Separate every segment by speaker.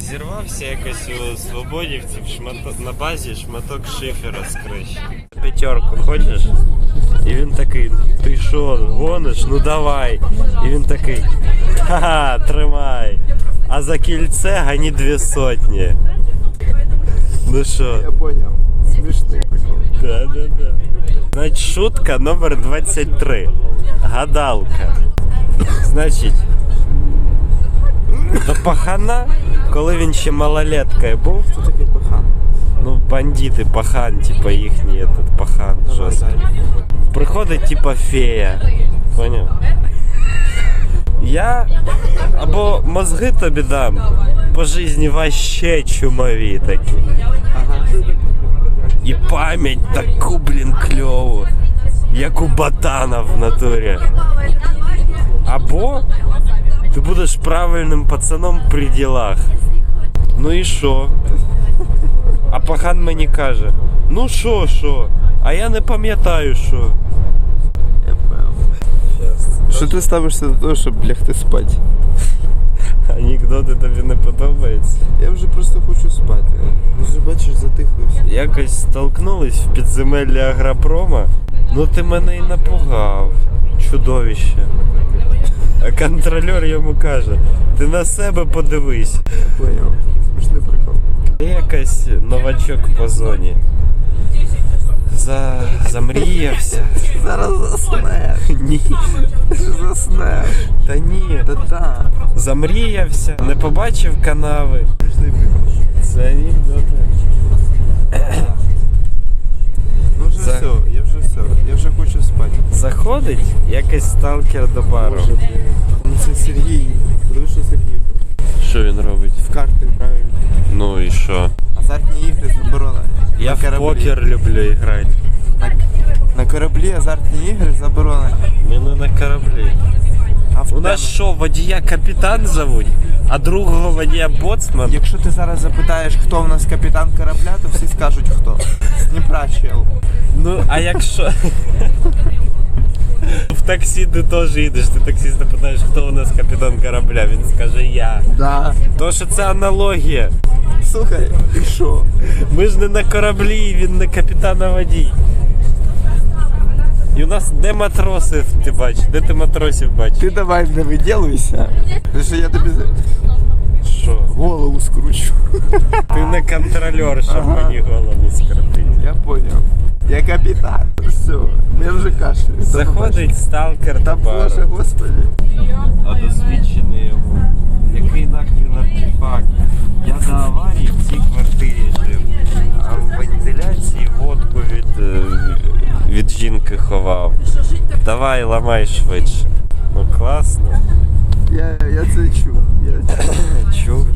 Speaker 1: Зірвався якось у свободівців шматок на базі шматок шифера з криші. П'ятерку хочеш? І він такий, ти що, гониш? Ну давай. І він такий, ха-ха, тримай. А за кільце гані дві сотні. Ну що?
Speaker 2: Я понял. Смішний прикол.
Speaker 1: Да, да, да. Значить, шутка номер 23. Гадалка. Значить, До пахана, коли він ще малолеткою був,
Speaker 2: Хто такий пахан?
Speaker 1: ну, бандити, пахан, типа їхній этот пахан. жорсткий. Приходить, типа, фея. Поняв? Я або мозги тобі дам, по житті вообще чумові такі.
Speaker 2: Ага.
Speaker 1: І пам'ять таку, блін, кльову, як у ботана в натурі. Або ти будеш правильним пацаном при ділах. Ну і що? А пахан мені каже: ну що, що? А я не пам'ятаю, що.
Speaker 2: Я понял. Що ти ставишся до того, щоб лягти спати?
Speaker 1: Анекдоти тобі не подобаються.
Speaker 2: Я вже просто хочу спати. Ну вже бачиш, затихлився.
Speaker 1: Якось столкнулись в підземеллі агропрома. Ну ти мене і напугав. Чудовище. А контролер йому каже: ти на себе подивись.
Speaker 2: Понял. Смішний прикол.
Speaker 1: Якась новачок по зоні. За... Замріявся.
Speaker 2: Зараз заснеш.
Speaker 1: Ні.
Speaker 2: Заснеш.
Speaker 1: Та ні.
Speaker 2: Та-та.
Speaker 1: Замріявся, не побачив канави.
Speaker 2: Смішний прикол.
Speaker 1: Це анекдоти.
Speaker 2: Ну вже
Speaker 1: За-
Speaker 2: все, вже хочу спати.
Speaker 1: Заходить якийсь сталкер до бару.
Speaker 2: Боже. Ну це Сергій. Подиви, що Сергій.
Speaker 1: Що він робить?
Speaker 2: В карти грають.
Speaker 1: Ну і що?
Speaker 2: Азартні ігри заборонені.
Speaker 1: Я
Speaker 2: На
Speaker 1: в покер люблю грати.
Speaker 2: На, на кораблі азартні ігри заборонені.
Speaker 1: Ми не на кораблі.
Speaker 2: А в
Speaker 1: У нас
Speaker 2: тебе-
Speaker 1: що, водія капітан зовуть, а другого водія боцман?
Speaker 2: Якщо ти зараз запитаєш, хто в нас капітан корабля, то всі скажуть хто. З Дніпра чел.
Speaker 1: Ну, а якщо. В таксі ти теж їдеш, ти таксіст запитаєш, хто у нас капітан корабля, він скаже я.
Speaker 2: Да.
Speaker 1: То що це аналогія.
Speaker 2: Слухай, і що?
Speaker 1: Ми ж не на кораблі, він не капітан, а водій. І у нас де матроси, ти бачиш, де ти матросів бачиш?
Speaker 2: Ти давай не виділуйся. Тому що я тобі
Speaker 1: Що?
Speaker 2: голову скручу.
Speaker 1: Ти не контролер, щоб
Speaker 2: Ага.
Speaker 1: мені голову скрутити.
Speaker 2: Я поняв. Я капітан. Все, я вже кашлю.
Speaker 1: Заходить сталкер
Speaker 2: Та
Speaker 1: бару.
Speaker 2: боже, господи.
Speaker 1: а досвідчений йому. Який нахрін артефакт? Я до аварії в цій квартирі жив, а в вентиляції водку від, е, від жінки ховав. Давай, ламай швидше. Ну класно.
Speaker 2: Я, я це чув. Я...
Speaker 1: Чув.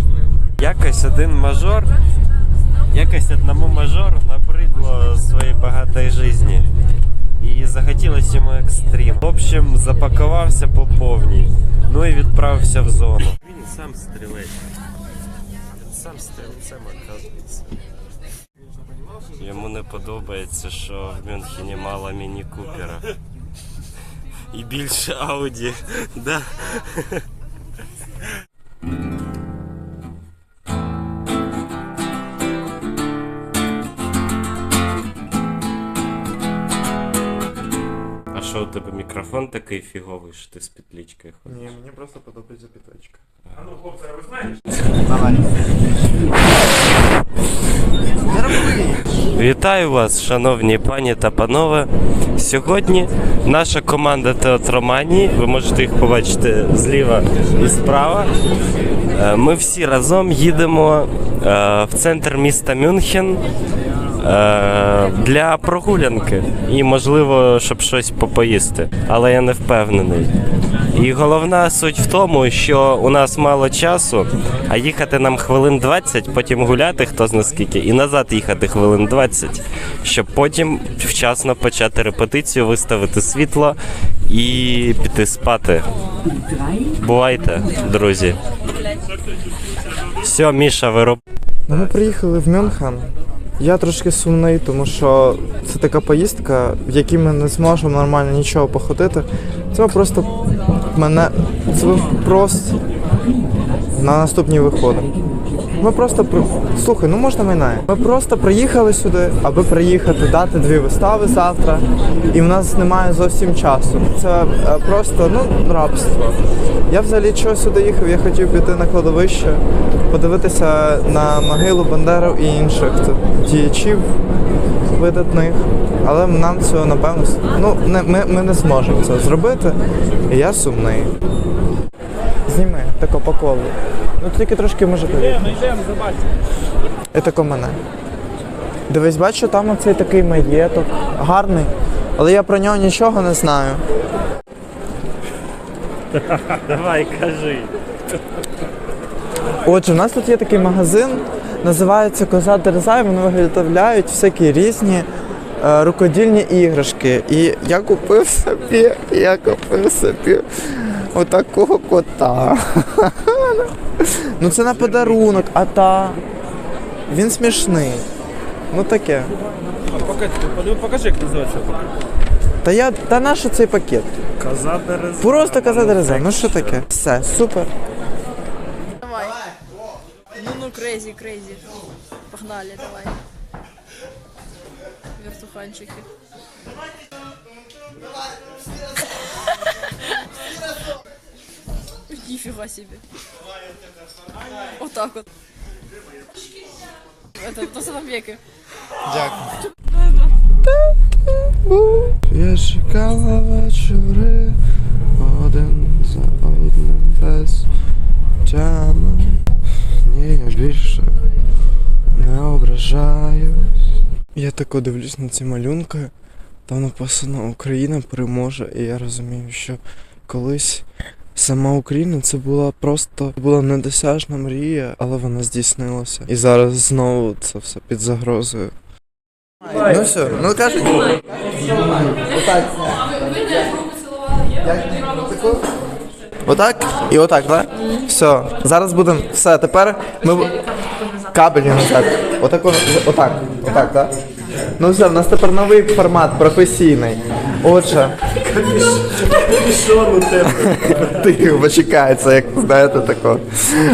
Speaker 1: Якось один мажор, якось одному мажору набридло своєї багатої житті. І захотілося йому екстрім. В общем, запакувався по повній. Ну і відправився в зону. Він сам стрілець. Він сам стрільцем оказується. Йому не подобається, що в Мюнхені мало міні-купера. І більше Ауді. Да. Тебе мікрофон такий фіговий, що ти з петличкою ходиш?
Speaker 2: Ні, мені просто подобається піточка.
Speaker 1: Вітаю вас, шановні пані та панове. Сьогодні наша команда театроманії, ви можете їх побачити зліва і справа. Е, Ми всі разом їдемо е, в центр міста Мюнхен для прогулянки і, можливо, щоб щось попоїсти, але я не впевнений. І головна суть в тому, що у нас мало часу, а їхати нам хвилин 20, потім гуляти хто зна скільки, і назад їхати хвилин 20, щоб потім вчасно почати репетицію, виставити світло і піти спати. Бувайте, друзі. Все, Міша, ви роб...
Speaker 3: Ну, ми приїхали в Мюнхен. Я трошки сумний, тому що це така поїздка, в якій ми не зможемо нормально нічого походити. Це просто мене. Це просто
Speaker 2: на наступні виходи. Ми просто слухай, ну можна минає. Ми просто приїхали сюди, аби приїхати, дати дві вистави завтра, і в нас немає зовсім часу. Це е, просто ну рабство. Я взагалі чого сюди їхав? Я хотів піти на кладовище, подивитися на могилу Бандеру і інших діячів видатних. Але нам цього напевно ну не ми, ми не зможемо це зробити. І я сумний. Зніми тако по колу. Ну тільки трошки може повітря. І тако мене. Дивись, бачу, там оцей такий маєток. Гарний. Але я про нього нічого не знаю.
Speaker 1: Давай, кажи.
Speaker 2: Отже, в нас тут є такий магазин, називається Коза Дерзай. Вони виготовляють всякі різні е, рукодільні іграшки. І я купив собі, я купив собі отакого кота. ну це на подарунок, а та. Він смішний. Ну таке.
Speaker 4: Покажи, покажи, як називається.
Speaker 2: Та я. Та нащо цей пакет?
Speaker 1: Коза дереза.
Speaker 2: Просто казати Дерзай. Ну що таке? Все, супер.
Speaker 5: Давай. Ну ну крейзи, крейзи. Погнали, давай. Вертуханчики. Нифига себе. Вот так вот. Это то самом веке.
Speaker 2: Я чекала вечори один за одним без тями. Ні, я більше не ображаюсь. Я тако дивлюсь на ці малюнки. Там написано Україна переможе, і я розумію, що колись сама Україна це була просто була недосяжна мрія, але вона здійснилася. І зараз знову це все під загрозою. Ну все, ну кажуть. Отак і отак, так? Все. Зараз будемо. Все, тепер ми. Кабелі назад. Отак, отак, отак, так? Ну все, в нас тепер новий формат професійний. Отже. Тихо, почекається, як знаєте тако.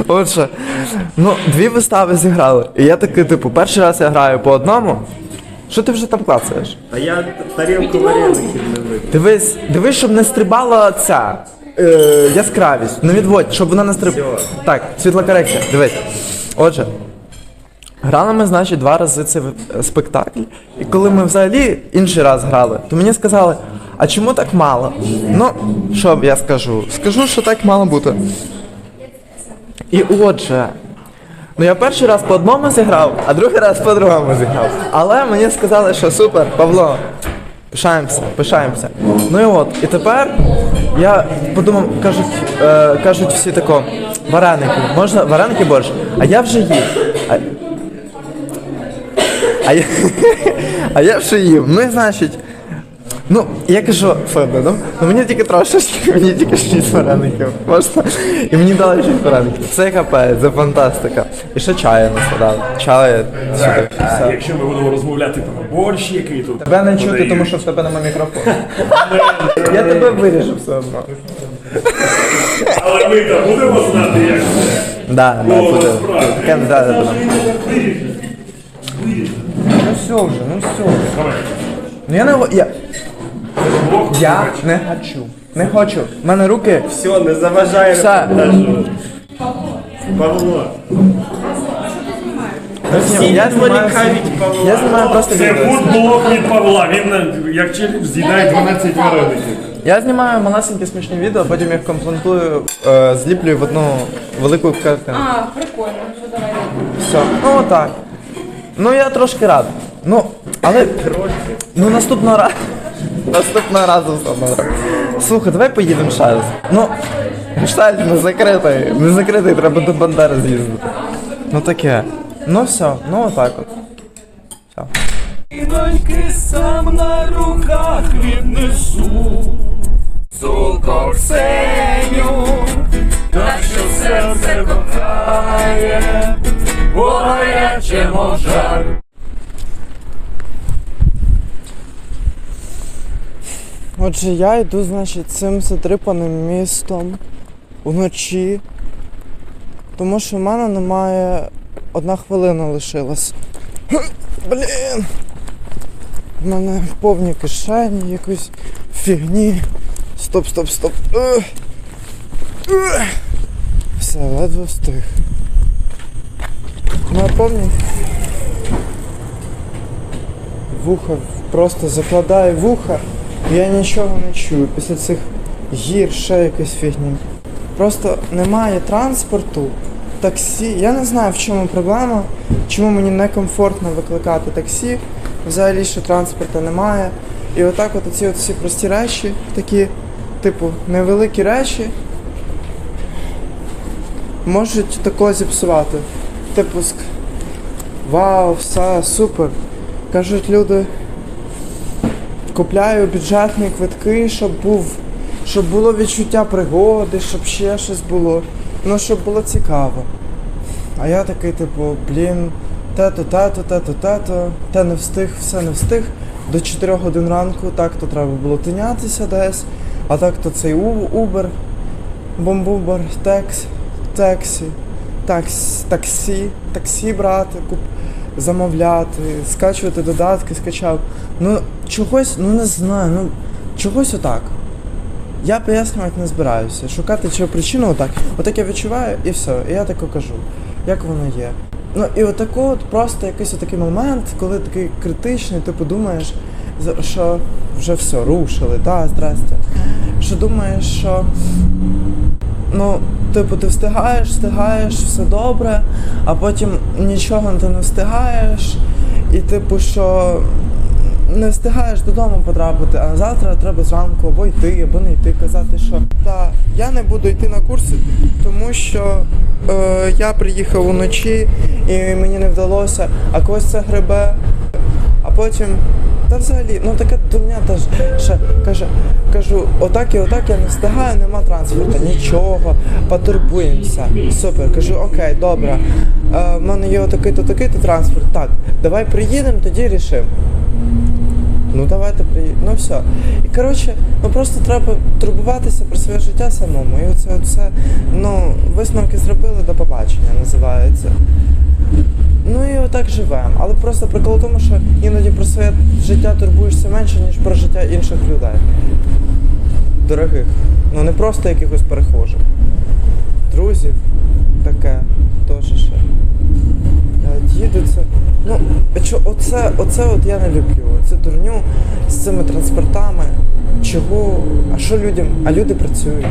Speaker 2: Отже, ну, дві вистави зіграли. І я такий, типу, перший раз я граю по одному. Що ти вже там клацаєш?
Speaker 1: А я тарілку вареників не випив.
Speaker 2: Дивись, дивись, щоб не стрибала ця е, яскравість. Не відводь, щоб вона не стрибала. Так, світла корекція. Дивись. Отже, грали ми, значить, два рази цей е, спектакль. І коли ми взагалі інший раз грали, то мені сказали, а чому так мало? Ну, що я скажу? Скажу, що так мало бути. І отже. Ну я перший раз по одному зіграв, а другий раз по другому зіграв. Але мені сказали, що супер, Павло, пишаємося, пишаємося. Ну і от, і тепер я подумав, кажуть, е, кажуть всі тако, вареники, можна вареники борщ? А я вже їв. А, а, я, а я вже їв. Ну і значить. Ну, я кажу, Фебе, ну, ну мені тільки трошечки, мені тільки 6 вареників. Можна? І мені дали 6 вареників. Це капець, це фантастика. І ще чаю нас подали. Чаю сюди. Все.
Speaker 4: Якщо ми будемо розмовляти про борщ, який тут.
Speaker 2: Тебе не чути, тому що в тебе немає мікрофону. Я тебе виріжу все одно.
Speaker 4: Але ми там будемо знати, як
Speaker 2: Да, да, буде. Таке не. Ну все вже, ну все. Ну я не го- я. Я не хочу. Не хочу. У мене руки.
Speaker 1: Все, не заважай
Speaker 2: Все.
Speaker 1: репортажу. Павло. Всі
Speaker 2: Я знімаю,
Speaker 1: відволікають Павла.
Speaker 2: я знімаю просто
Speaker 4: це
Speaker 2: відео.
Speaker 4: футблок від Павла. Він е, як челюсть з'їдає 12 вареників.
Speaker 2: Я знімаю малесенькі смішні відео, потім їх комплектую, е, зліплюю в одну велику картину.
Speaker 5: А, прикольно. що давай.
Speaker 2: Все. Ну отак. Ну я трошки радий. Ну, але. Ну наступного разу. Наступного разу все одно. Слухай, давай поїдемо раз. Ну, штат не закритий. Не закритий, треба до Бандери з'їздити. Ну таке. Ну все, ну отак от. Все.
Speaker 4: Доньки сам на руках віднесу. Цукор сеню, так що серце кохає, бо гаряче.
Speaker 2: Отже, я йду, значить, цим затрипаним містом вночі. Тому що в мене немає. Одна хвилина лишилась. Блін. В мене повні кишені якоїсь фігні. Стоп, стоп, стоп. Все, ледве встиг. Ну, я повні. Вуха просто закладаю вуха, я нічого не чую. Після цих гір ще якась фігня. Просто немає транспорту, таксі. Я не знаю, в чому проблема, чому мені некомфортно викликати таксі. Взагалі ще транспорту немає. І отак от ці всі прості речі, такі, типу, невеликі речі, можуть такого зіпсувати. Типу, вау, все, супер. Кажуть люди, купляю бюджетні квитки, щоб був, щоб було відчуття пригоди, щоб ще щось було. Ну, щоб було цікаво. А я такий, типу, блін, тето, тето, тето, тето, те не встиг, все не встиг. До 4 годин ранку так то треба було тинятися десь, а так то цей Uber, бомбубер, текс, такс, таксі, таксі брати, куп, замовляти, скачувати додатки, скачав. Ну, чогось, ну не знаю, ну чогось отак. Я пояснювати не збираюся. Шукати цю причину отак. Отак я відчуваю і все. І я тако кажу, як воно є. Ну і отако от просто якийсь такий момент, коли такий критичний, ти подумаєш, що вже все, рушили, та, здрасте. Що думаєш, що ну, типу, ти встигаєш, встигаєш, все добре, а потім нічого ти не встигаєш, і типу, що не встигаєш додому потрапити, а завтра треба зранку або йти, або не йти, казати, що та я не буду йти на курси, тому що е, я приїхав уночі і мені не вдалося, а когось це грибе, а потім. Та взагалі, ну така дурня теж ще каже, кажу, отак і отак я не встигаю, нема транспорту, нічого, потурбуємося. Супер, кажу, окей, добре. Е, в мене є отакий-то такий-то транспорт. Так, давай приїдемо, тоді рішимо. Ну давайте приїдемо. Ну все. І коротше, ну просто треба турбуватися про своє життя самому. І оце, оце ну, висновки зробили до побачення, називається. Ну і отак живемо. Але просто прикол в тому, що іноді про своє життя турбуєшся менше, ніж про життя інших людей. Дорогих. Ну не просто якихось перехожих. Друзів таке теж ще. Їдуться. Ну, оце, оце от я не люблю. Це дурню з цими транспортами. Чого? А що людям? А люди працюють.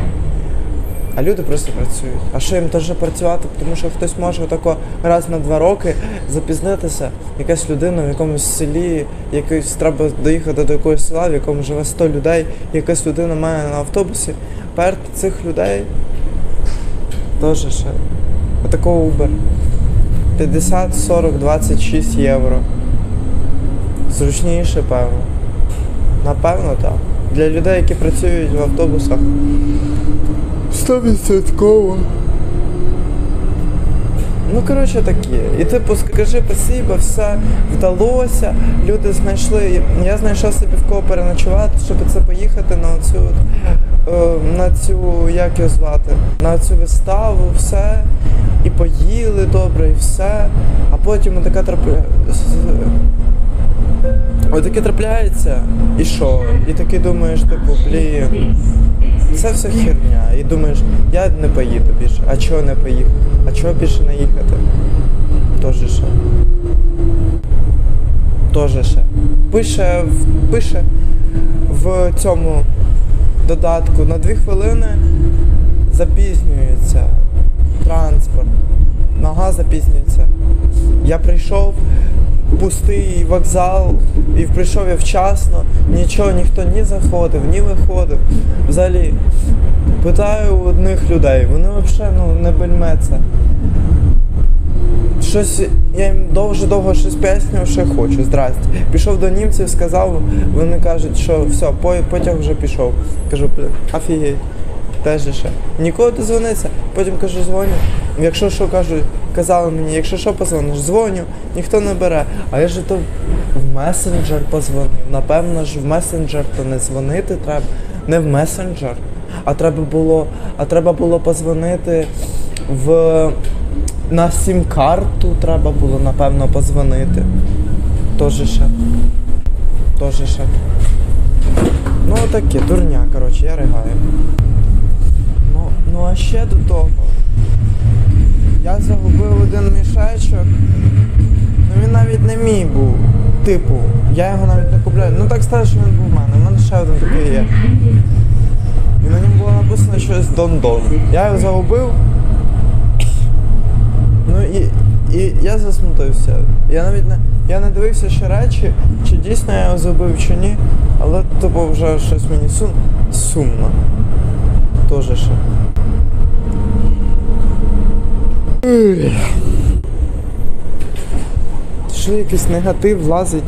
Speaker 2: А люди просто працюють. А що їм теж працювати? Тому що хтось може отако раз на два роки запізнитися. Якась людина в якомусь селі, якось треба доїхати до якогось села, в якому живе 100 людей, якась людина має на автобусі. Перед цих людей теж ще. Отакого Uber. 50, 40, 26 євро. Зручніше, певно. Напевно, так. Для людей, які працюють в автобусах. 100%. Ну, коротше, такі. І типу, скажи спасибо, все вдалося. Люди знайшли. Я знайшов собі в кого переночувати, щоб це поїхати на от, е, на цю, як його звати, на цю виставу, все. І поїли добре, і все. А потім така трапляє. Отаке трапляється, і що? І таки думаєш, типу, блін, це все херня. І думаєш, я не поїду більше. А чого не поїхати? А чого більше не їхати? Тоже ще. Тоже ще. Пише, пише в цьому додатку на дві хвилини запізнюється транспорт. Нога запізнюється. Я прийшов пустий вокзал і прийшов я вчасно, нічого ніхто ні заходив, ні виходив. Взагалі, питаю у одних людей, вони взагалі ну, не бельметься. Щось я їм дуже довго щось пояснював, що хочу. Здрасте. Пішов до німців, сказав, вони кажуть, що все, потяг вже пішов. Кажу, офігеть. Теж ще. Нікого дозвониться. Потім кажу, дзвоню. Якщо що кажуть, казали мені, якщо що позвониш, дзвоню, ніхто не бере. А я ж то в месенджер позвонив. Напевно ж в месенджер то не дзвонити треба. Не в месенджер. А треба було, а треба було позвонити в на сім-карту треба було, напевно, позвонити. Тоже ще. Тоже ще. Ну таке, дурня, коротше, я ригаю. Ну, а ще до того. Я загубив один мішечок. Ну він навіть не мій був. Типу, я його навіть не купляю. Ну так стало, що він був в мене. У мене ще один такий є. І на ньому було написано щось Дон-Дон. Я його загубив. Ну і, і я засмутився. Я навіть не. Я не дивився ще речі, чи дійсно я його забив, чи ні. Але типу вже щось мені сум... сумно. Тоже ще. Що якийсь негатив влазить?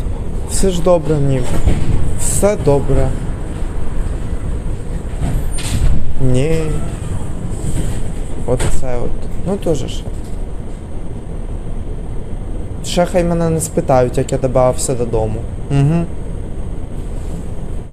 Speaker 2: Все ж добре ніби. Все добре. Ні. От це от. Ну теж ще. Ще хай мене не спитають, як я добавився додому. Угу.